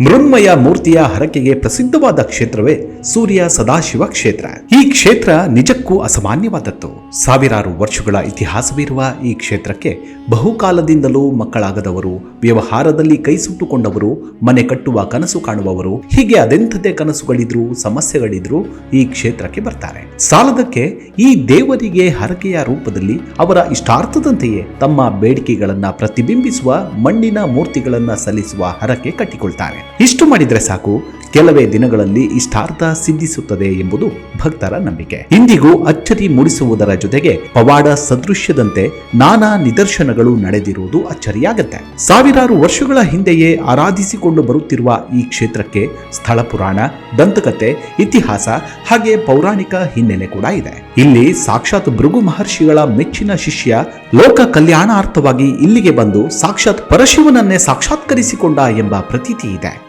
ಮೃಣ್ಮಯ ಮೂರ್ತಿಯ ಹರಕೆಗೆ ಪ್ರಸಿದ್ಧವಾದ ಕ್ಷೇತ್ರವೇ ಸೂರ್ಯ ಸದಾಶಿವ ಕ್ಷೇತ್ರ. ಈ ಕ್ಷೇತ್ರ ನಿಜಕ್ಕೂ ಅಸಾಮಾನ್ಯವಾದದ್ದು. ಸಾವಿರಾರು ವರ್ಷಗಳ ಇತಿಹಾಸವಿರುವ ಈ ಕ್ಷೇತ್ರಕ್ಕೆ ಬಹುಕಾಲದಿಂದಲೂ ಮಕ್ಕಳಾಗದವರು, ವ್ಯವಹಾರದಲ್ಲಿ ಕೈ ಸುಟ್ಟುಕೊಂಡವರು ಮನೆ ಕಟ್ಟುವ ಕನಸು ಕಾಣುವವರು, ಹೀಗೆ ಅದೆಂಥದೇ ಕನಸುಗಳಿದ್ರು, ಸಮಸ್ಯೆಗಳಿದ್ರು ಈ ಕ್ಷೇತ್ರಕ್ಕೆ ಬರ್ತಾರೆ. ಸಾಲದಕ್ಕೆ ಈ ದೇವರಿಗೆ ಹರಕೆಯ ರೂಪದಲ್ಲಿ ಅವರ ಇಷ್ಟಾರ್ಥದಂತೆಯೇ ತಮ್ಮ ಬೇಡಿಕೆಗಳನ್ನ ಪ್ರತಿಬಿಂಬಿಸುವ, ಮಣ್ಣಿನ ಮೂರ್ತಿಗಳನ್ನ ಸಲ್ಲಿಸುವ ಹರಕೆ ಕಟ್ಟಿಕೊಳ್ತಾರೆ. ಇಷ್ಟು ಮಾಡಿದ್ರೆ ಸಾಕು, ಕೆಲವೇ ದಿನಗಳಲ್ಲಿ ಇಷ್ಟಾರ್ಥ ಸಿದ್ಧಿಸುತ್ತದೆ ಎಂಬುದು ಭಕ್ತರ ನಂಬಿಕೆ. ಇಂದಿಗೂ ಅಚ್ಚರಿ ಮೂಡಿಸುವುದರ ಜೊತೆಗೆ ಪವಾಡ ಸದೃಶ್ಯದಂತೆ ನಾನಾ ನಿದರ್ಶನಗಳು ನಡೆದಿರುವುದು ಅಚ್ಚರಿಯಾಗತ್ತೆ. ಸಾವಿರಾರು ವರ್ಷಗಳ ಹಿಂದೆಯೇ ಆರಾಧಿಸಿಕೊಂಡು ಬರುತ್ತಿರುವ ಈ ಕ್ಷೇತ್ರಕ್ಕೆ ಸ್ಥಳ ಪುರಾಣ, ದಂತಕತೆ, ಇತಿಹಾಸ ಹಾಗೆ ಪೌರಾಣಿಕ ಹಿನ್ನೆಲೆ ಕೂಡ ಇದೆ. ಇಲ್ಲಿ ಸಾಕ್ಷಾತ್ ಭೃಗು ಮಹರ್ಷಿಗಳ ಮೆಚ್ಚಿನ ಶಿಷ್ಯ ಲೋಕ ಕಲ್ಯಾಣಾರ್ಥವಾಗಿ ಇಲ್ಲಿಗೆ ಬಂದು ಸಾಕ್ಷಾತ್ ಪರಶಿವನನ್ನೇ ಸಾಕ್ಷಾತ್ಕರಿಸಿಕೊಂಡ ಎಂಬ ಪ್ರತೀತಿ ಇದೆ.